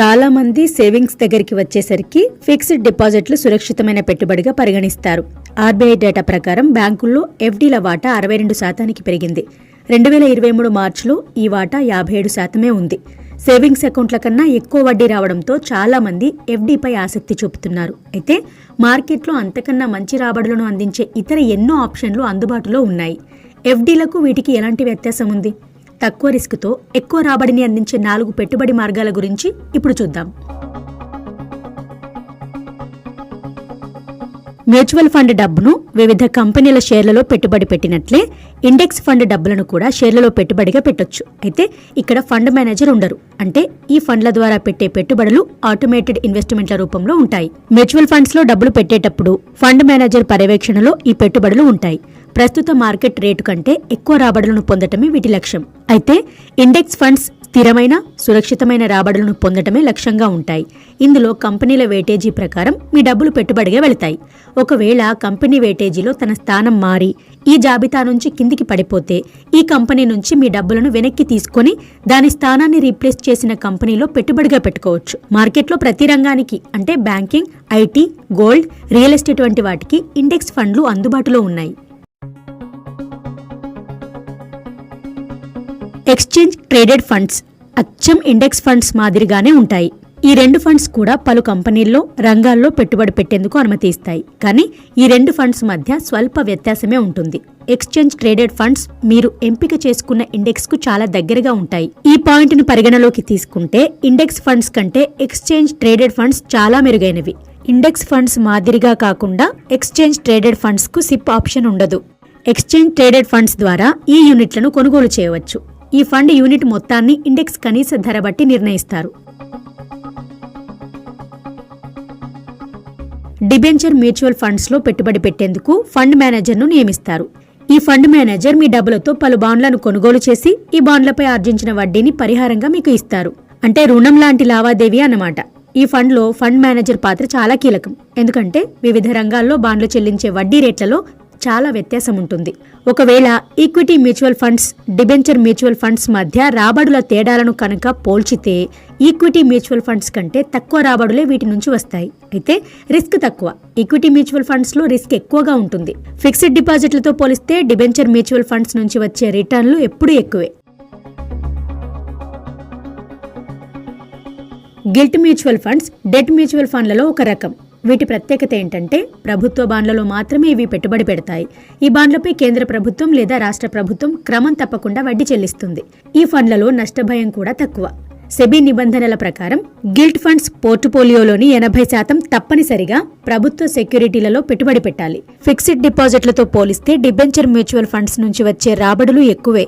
చాలా మంది సేవింగ్స్ దగ్గరికి వచ్చేసరికి ఫిక్స్డ్ డిపాజిట్లు సురక్షితమైన పెట్టుబడిగా పరిగణిస్తారు. ఆర్బీఐ డేటా ప్రకారం బ్యాంకుల్లో ఎఫ్డీల వాటా అరవై రెండు శాతానికి పెరిగింది. రెండు వేల ఇరవై మూడు మార్చిలో ఈ వాటా యాభై ఏడు శాతమే ఉంది. సేవింగ్స్ అకౌంట్ల కన్నా ఎక్కువ వడ్డీ రావడంతో చాలా మంది ఎఫ్డీపై ఆసక్తి చూపుతున్నారు. అయితే మార్కెట్లో అంతకన్నా మంచి రాబడులను అందించే ఇతర ఎన్నో ఆప్షన్లు అందుబాటులో ఉన్నాయి. ఎఫ్డీలకు వీటికి ఎలాంటి వ్యత్యాసం ఉంది? తక్కువ రిస్క్తో ఎక్కువ రాబడిని అందించే నాలుగు పెట్టుబడి మార్గాల గురించి ఇప్పుడు చూద్దాం. మ్యూచువల్ ఫండ్ డబ్బును వివిధ కంపెనీల షేర్లలో పెట్టుబడి పెట్టినట్లే ఇండెక్స్ ఫండ్ డబ్బులను కూడా షేర్లలో పెట్టుబడిగా పెట్టొచ్చు. అయితే ఇక్కడ ఫండ్ మేనేజర్ ఉండరు. అంటే ఈ ఫండ్ల ద్వారా పెట్టే పెట్టుబడులు ఆటోమేటెడ్ ఇన్వెస్ట్మెంట్ల రూపంలో ఉంటాయి. మ్యూచువల్ ఫండ్స్లో డబ్బులు పెట్టేటప్పుడు ఫండ్ మేనేజర్ పర్యవేక్షణలో ఈ పెట్టుబడులు ఉంటాయి. ప్రస్తుత మార్కెట్ రేటు కంటే ఎక్కువ రాబడులను పొందటమే వీటి లక్ష్యం. అయితే ఇండెక్స్ ఫండ్స్ స్థిరమైన సురక్షితమైన రాబడులను పొందటమే లక్ష్యంగా ఉంటాయి. ఇందులో కంపెనీల వేటేజీ ప్రకారం మీ డబ్బులు పెట్టుబడిగా వెళతాయి. ఒకవేళ కంపెనీ వేటేజీలో తన స్థానం మారి ఈ జాబితా నుంచి కిందికి పడిపోతే ఈ కంపెనీ నుంచి మీ డబ్బులను వెనక్కి తీసుకొని దాని స్థానాన్ని రీప్లేస్ చేసిన కంపెనీలో పెట్టుబడిగా పెట్టుకోవచ్చు. మార్కెట్లో ప్రతి రంగానికి అంటే banking IT gold real estate వంటి వాటికి ఇండెక్స్ ఫండ్లు అందుబాటులో ఉన్నాయి. ఎక్స్చేంజ్ ట్రేడెడ్ ఫండ్స్ అచ్చం ఇండెక్స్ ఫండ్స్ మాదిరిగానే ఉంటాయి. ఈ రెండు ఫండ్స్ కూడా పలు కంపెనీల్లో రంగాల్లో పెట్టుబడి పెట్టేందుకు అనుమతిస్తాయి. కానీ ఈ రెండు ఫండ్స్ మధ్య స్వల్ప వ్యత్యాసమే ఉంటుంది. ఎక్స్చేంజ్ ట్రేడెడ్ ఫండ్స్ మీరు ఎంపిక చేసుకున్న ఇండెక్స్కు చాలా దగ్గరగా ఉంటాయి. ఈ పాయింట్ను పరిగణలోకి తీసుకుంటే ఇండెక్స్ ఫండ్స్ కంటే ఎక్స్చేంజ్ ట్రేడెడ్ ఫండ్స్ చాలా మెరుగైనవి. ఇండెక్స్ ఫండ్స్ మాదిరిగా కాకుండా ఎక్స్చేంజ్ ట్రేడెడ్ ఫండ్స్కు సిప్ ఆప్షన్ ఉండదు. ఎక్స్చేంజ్ ట్రేడెడ్ ఫండ్స్ ద్వారా ఈ యూనిట్లను కొనుగోలు చేయవచ్చు. ఈ ఫండ్ యూనిట్ మొత్తాన్ని ఇండెక్స్ కనీస ధర బట్టి నిర్ణయిస్తారు. డిబెంచర్ మ్యూచువల్ ఫండ్స్లో పెట్టుబడి పెట్టేందుకు ఫండ్ మేనేజర్ను నియమిస్తారు. ఈ ఫండ్ మేనేజర్ మీ డబ్బులతో పలు బాండ్లను కొనుగోలు చేసి ఈ బాండ్లపై ఆర్జించిన వడ్డీని పరిహారంగా మీకు ఇస్తారు. అంటే రుణం లాంటి లావాదేవీ అన్నమాట. ఈ ఫండ్లో ఫండ్ మేనేజర్ పాత్ర చాలా కీలకం. ఎందుకంటే వివిధ రంగాల్లో బాండ్లు చెల్లించే వడ్డీ రేట్లలో చాలా వ్యత్యాసం ఉంటుంది ఒకవేళ equity mutual funds debenture mutual funds మధ్య రాబడుల తేడాలను కనుక పోల్చితే ఈక్విటీ మ్యూచువల్ ఫండ్స్ కంటే తక్కువ రాబడులే వీటి నుంచి వస్తాయి. అయితే రిస్క్ తక్కువ. ఈక్విటీ మ్యూచువల్ ఫండ్స్లో రిస్క్ ఎక్కువగా ఉంటుంది. ఫిక్స్డ్ డిపాజిట్లతో పోలిస్తే డిబెంచర్ మ్యూచువల్ ఫండ్స్ నుంచి వచ్చే రిటర్న్లు ఎప్పుడూ ఎక్కువే. Gilt mutual funds debt mutual ఫండ్లలో ఒక రకం. వీటి ప్రత్యేకత ఏంటంటే ప్రభుత్వ బాండ్లలో మాత్రమే ఇవి పెట్టుబడి పెడతాయి. ఈ బాండ్లపై కేంద్ర ప్రభుత్వం లేదా రాష్ట్ర ప్రభుత్వం క్రమం తప్పకుండా వడ్డీ చెల్లిస్తుంది. ఈ ఫండ్లలో నష్టభయం కూడా తక్కువ. సెబీ నిబంధనల ప్రకారం గిల్ట్ ఫండ్స్ పోర్టుపోలియోలోని ఎనభై శాతం తప్పనిసరిగా ప్రభుత్వ సెక్యూరిటీలలో పెట్టుబడి పెట్టాలి. ఫిక్స్డ్ డిపాజిట్లతో పోలిస్తే డిబెంచర్ మ్యూచువల్ ఫండ్స్ నుంచి వచ్చే రాబడులు ఎక్కువే.